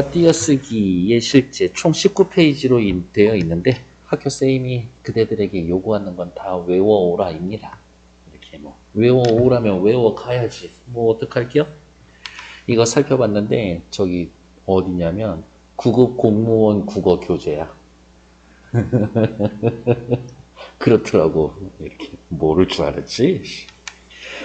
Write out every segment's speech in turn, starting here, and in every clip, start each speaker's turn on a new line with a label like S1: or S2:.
S1: 띄어쓰기의 실제 총 19페이지로 되어 있는데 학교 쌤이 그대들에게 요구하는 건 다 외워오라입니다. 이렇게 뭐 외워오라면 외워가야지. 뭐 어떡할게요? 이거 살펴봤는데 저기 어디냐면 9급 공무원 국어 교재야. 그렇더라고. 이렇게 모를 줄 알았지?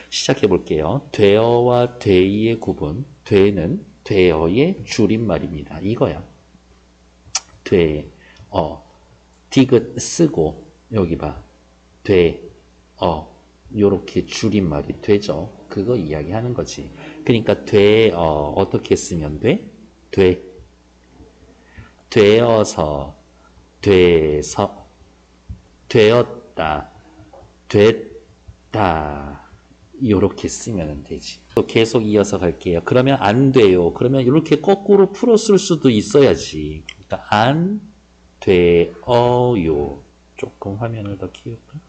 S1: 시작해 볼게요. 되어와 되이의 구분. 되는 되어의 줄임말입니다. 이거야. 돼, 어, 디귿 쓰고, 여기 봐. 돼, 어, 요렇게 줄임말이 되죠. 그거 이야기하는 거지. 그러니까 돼, 어, 어떻게 쓰면 돼? 돼. 되어서, 돼서, 되었다, 됐다. 요렇게 쓰면 되지. 또 계속 이어서 갈게요. 그러면 안 돼요. 그러면 이렇게 거꾸로 풀었을 수도 있어야지. 그러니까 안 돼어요. 조금 화면을 더 키울까?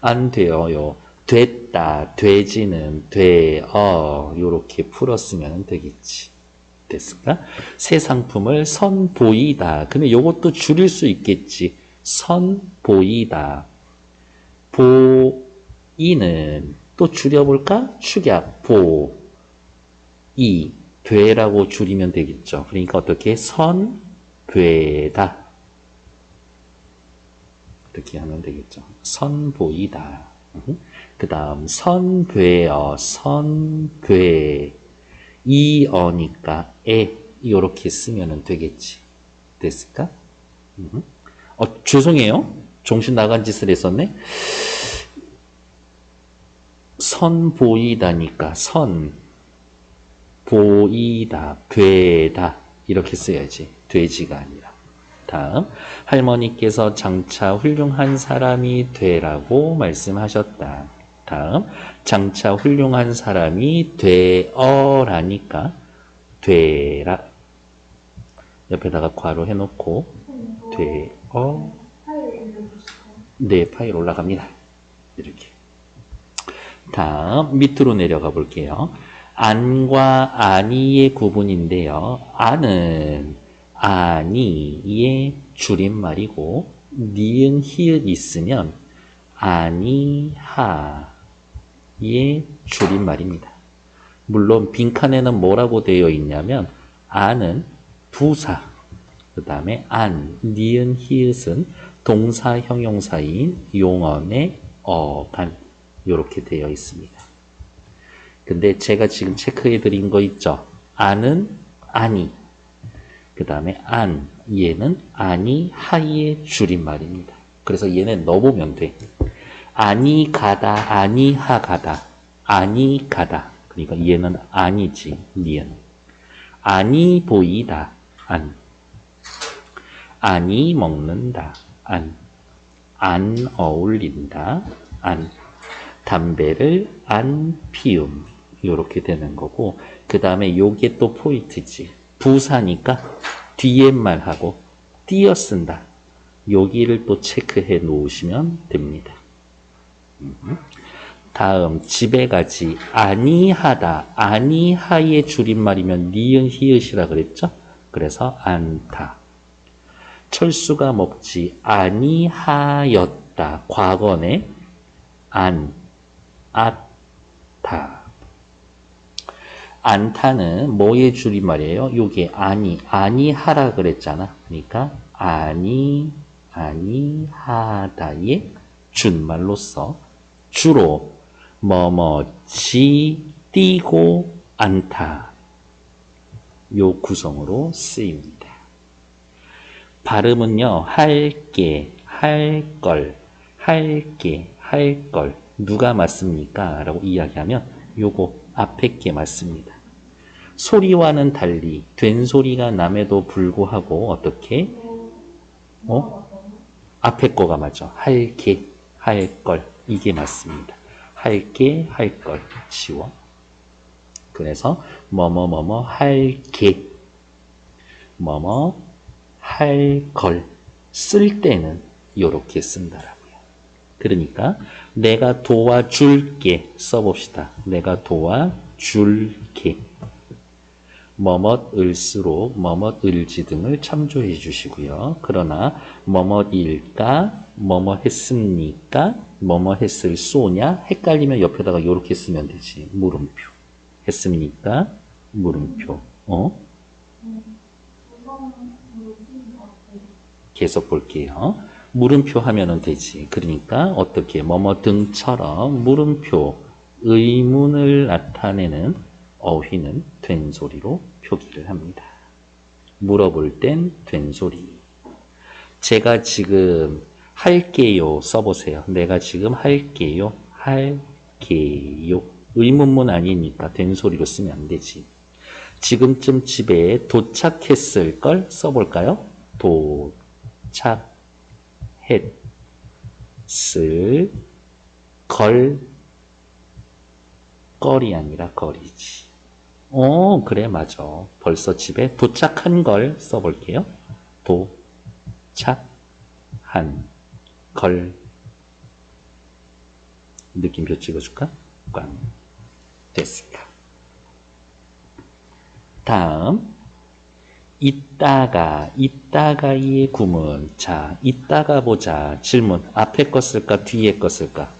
S1: 안 돼요. 됐다, 되지는 돼어 요렇게 풀었으면 되겠지. 됐을까? 새 상품을 선보이다. 근데 요것도 줄일 수 있겠지. 선보이다. 보이는 또 줄여볼까? 축약, 보, 이, 되라고 줄이면 되겠죠. 그러니까 어떻게? 선, 되다. 이렇게 하면 되겠죠. 선 보이다. 그 다음, 선 되어, 선 되, 이 어니까, 에, 이렇게 쓰면 되겠지. 됐을까? 어, 죄송해요. 정신 나간 짓을 했었네. 선 보이다니까 선. 보이다 되다. 이렇게 써야지. 돼지가 아니라. 다음. 할머니께서 장차 훌륭한 사람이 되라고 말씀하셨다. 다음. 장차 훌륭한 사람이 되어라니까. 되라. 옆에다가 괄호 해놓고. 되어. 네 파일 올라갑니다. 이렇게 다음 밑으로 내려가 볼게요. 안과 아니의 구분인데요. 안은 아니의 줄임말이고 니은 히읗 있으면 아니하의 줄임말입니다. 물론 빈칸에는 뭐라고 되어 있냐면 안은 부사 그 다음에 안, 니은 히읗은 동사 형용사인 용언의 어간 이렇게 되어 있습니다. 근데 제가 지금 체크해 드린 거 있죠? 안은 아니. 그 다음에 안. 얘는 아니 하의 줄임말입니다. 그래서 얘는 넣어보면 돼. 아니 가다, 아니 하 가다, 아니 가다. 그러니까 얘는 아니지, 니은. 아니 보이다, 안. 아니 먹는다, 안. 안 어울린다, 안. 담배를 안 피움. 이렇게 되는 거고 그 다음에 요게 또 포인트지. 부사니까 뒤에 말하고 띄어 쓴다. 여기를 또 체크해 놓으시면 됩니다. 다음 집에 가지. 아니하다. 아니하의 줄임말이면 니은 히읗이라 그랬죠? 그래서 안타. 철수가 먹지. 아니하였다. 과거네. 안 아타. 안타는 뭐의 줄임말이에요? 요게 아니, 아니하라 그랬잖아. 그러니까 아니, 아니하다의 준말로서 주로 뭐뭐지 띄고 않다. 요 구성으로 쓰입니다. 발음은요, 할게, 할걸, 할게, 할걸. 누가 맞습니까? 라고 이야기하면 요거 앞에 게 맞습니다. 소리와는 달리 된 소리가 남에도 불구하고 어떻게 어? 앞에 거가 맞죠. 할게 할걸 이게 맞습니다. 할게 할걸 쉬워. 그래서 뭐뭐뭐뭐 할게 뭐뭐 할 걸 쓸 때는 이렇게 쓴다라고요. 그러니까 내가 도와줄게 써봅시다. 내가 도와줄게. 뭐뭇을수록 뭐뭇을지 등을 참조해 주시고요. 그러나 뭐뭇일까, 뭐뭇했습니까, 뭐뭇했을 쏘냐 헷갈리면 옆에다가 이렇게 쓰면 되지. 물음표. 했습니까? 물음표. 어? 계속 볼게요. 물음표 하면은 되지. 그러니까 어떻게 뭐뭐 등처럼 물음표 의문을 나타내는 어휘는 된소리로 표기를 합니다. 물어볼 땐 된소리. 제가 지금 할게요 써보세요. 내가 지금 할게요. 할게요. 의문문 아니니까 된소리로 쓰면 안 되지. 지금쯤 집에 도착했을 걸 써볼까요? 도착 했을 걸 걸이 아니라 거리지. 어, 그래, 맞아. 벌써 집에 도착한 걸 써볼게요. 도착한 걸. 느낌표 찍어줄까? 꽝. 됐을까? 다음. 이따가, 이따가의 구문. 자, 이따가 보자. 질문. 앞에 거 쓸까? 뒤에 거 쓸까?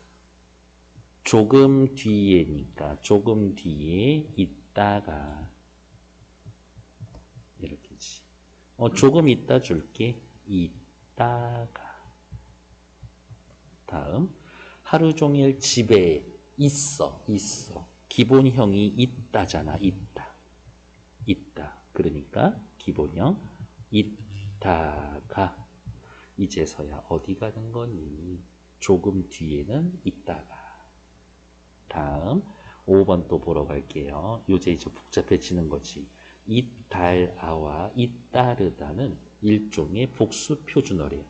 S1: 조금 뒤에니까 조금 뒤에 있다가 이렇게지. 어 조금 있다 줄게. 있다가 다음 하루 종일 집에 있어 있어 기본형이 있다잖아 있다 있다 그러니까 기본형 있다가 이제서야 어디 가는 거니 조금 뒤에는 있다가 다음 5번 또 보러 갈게요. 요새 이제 복잡해지는 거지. 이달아와 이따르다는 일종의 복수 표준어래요.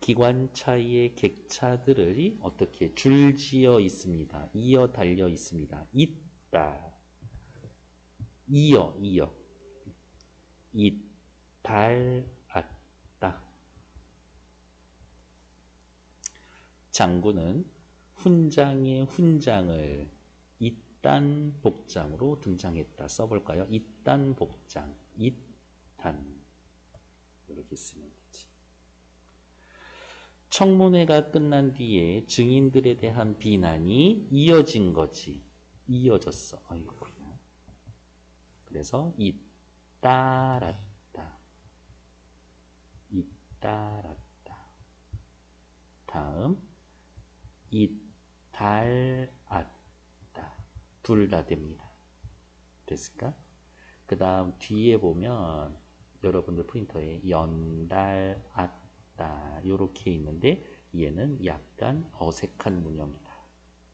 S1: 기관 차이의 객차들을 어떻게 줄지어 있습니다. 이어 달려 있습니다. 있다. 이어, 이어. 이달았다. 장군은 훈장의 훈장을 이딴 복장으로 등장했다. 써볼까요? 이딴 복장, 이탄 이렇게 쓰면 되지. 청문회가 끝난 뒤에 증인들에 대한 비난이 이어진 거지. 이어졌어. 아이고야. 그래서 잇 따랐다. 잇따랐다. 다음 잇달았다. 둘 다 됩니다. 됐을까? 그 다음 뒤에 보면 여러분들 프린터에 연달았다 요렇게 있는데 얘는 약간 어색한 문형이다.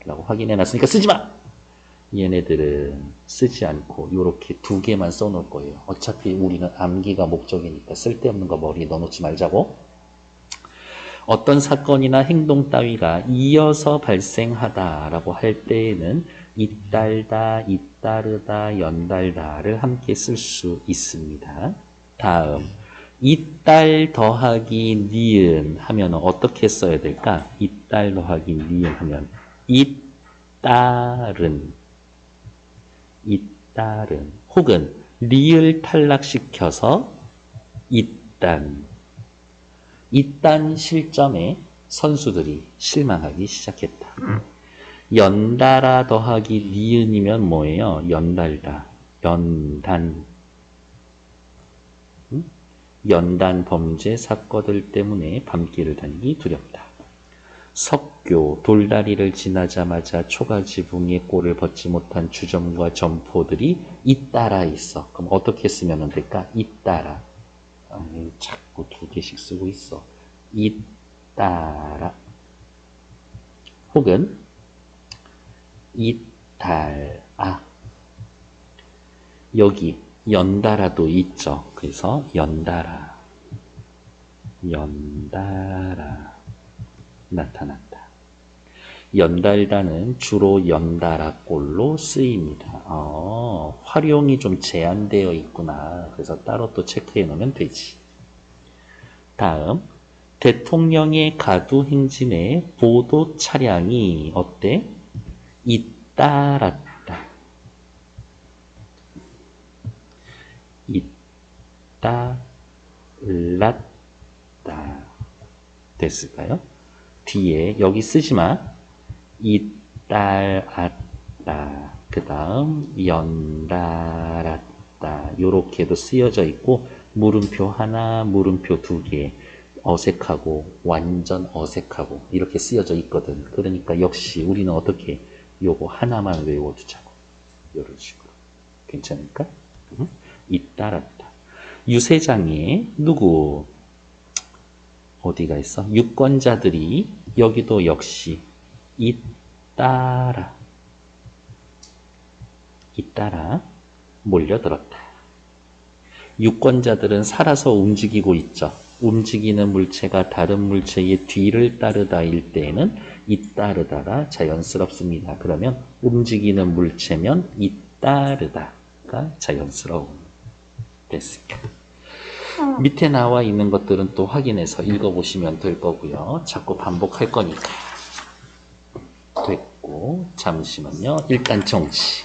S1: 라고 확인해 놨으니까 쓰지 마! 얘네들은 쓰지 않고 요렇게 두 개만 써놓을 거예요. 어차피 우리는 암기가 목적이니까 쓸데없는 거 머리에 넣어놓지 말자고. 어떤 사건이나 행동 따위가 이어서 발생하다라고 할 때에는 잇달다, 잇따르다, 연달다를 함께 쓸 수 있습니다. 다음, 잇달 더하기 니은 하면 어떻게 써야 될까? 잇달 더하기 니은 하면 잇따른, 잇따른 혹은 리을 탈락시켜서 잇단 이딴 실점에 선수들이 실망하기 시작했다. 연달아 더하기 니은이면 뭐예요? 연달다. 연단. 응? 연단 범죄 사건들 때문에 밤길을 다니기 두렵다. 석교, 돌다리를 지나자마자 초가 지붕에 꼴을 벗지 못한 주점과 점포들이 잇따라 있어. 그럼 어떻게 쓰면 될까? 잇따라. 아니, 자꾸 두 개씩 쓰고 있어. 잇따라. 혹은 잇달아. 여기 연달아도 있죠. 그래서 연달아. 연달아. 나타났다. 연달다는 주로 연달아 꼴로 쓰입니다. 어, 활용이 좀 제한되어 있구나. 그래서 따로 또 체크해 놓으면 되지. 다음, 대통령의 가두 행진에 보도 차량이 어때? 잇따랐다. 있다, 랐다. 됐을까요? 뒤에 여기 쓰지 마. 이딸았다. 그 다음 연달았다. 요렇게도 쓰여져 있고 물음표 하나, 물음표 두 개. 어색하고 완전 어색하고 이렇게 쓰여져 있거든. 그러니까 역시 우리는 어떻게 요거 하나만 외워두자고. 이런 식으로. 괜찮을까? 응? 잇따랐다. 유세장에 누구 어디가 있어? 유권자들이 여기도 역시 잇따라 잇따라 몰려들었다. 유권자들은 살아서 움직이고 있죠. 움직이는 물체가 다른 물체의 뒤를 따르다일 때에는 잇따르다가 자연스럽습니다. 그러면 움직이는 물체면 잇따르다가 자연스러운 됐을까? 밑에 나와 있는 것들은 또 확인해서 읽어보시면 될 거고요. 자꾸 반복할 거니까. 됐고, 잠시만요. 일단 정치.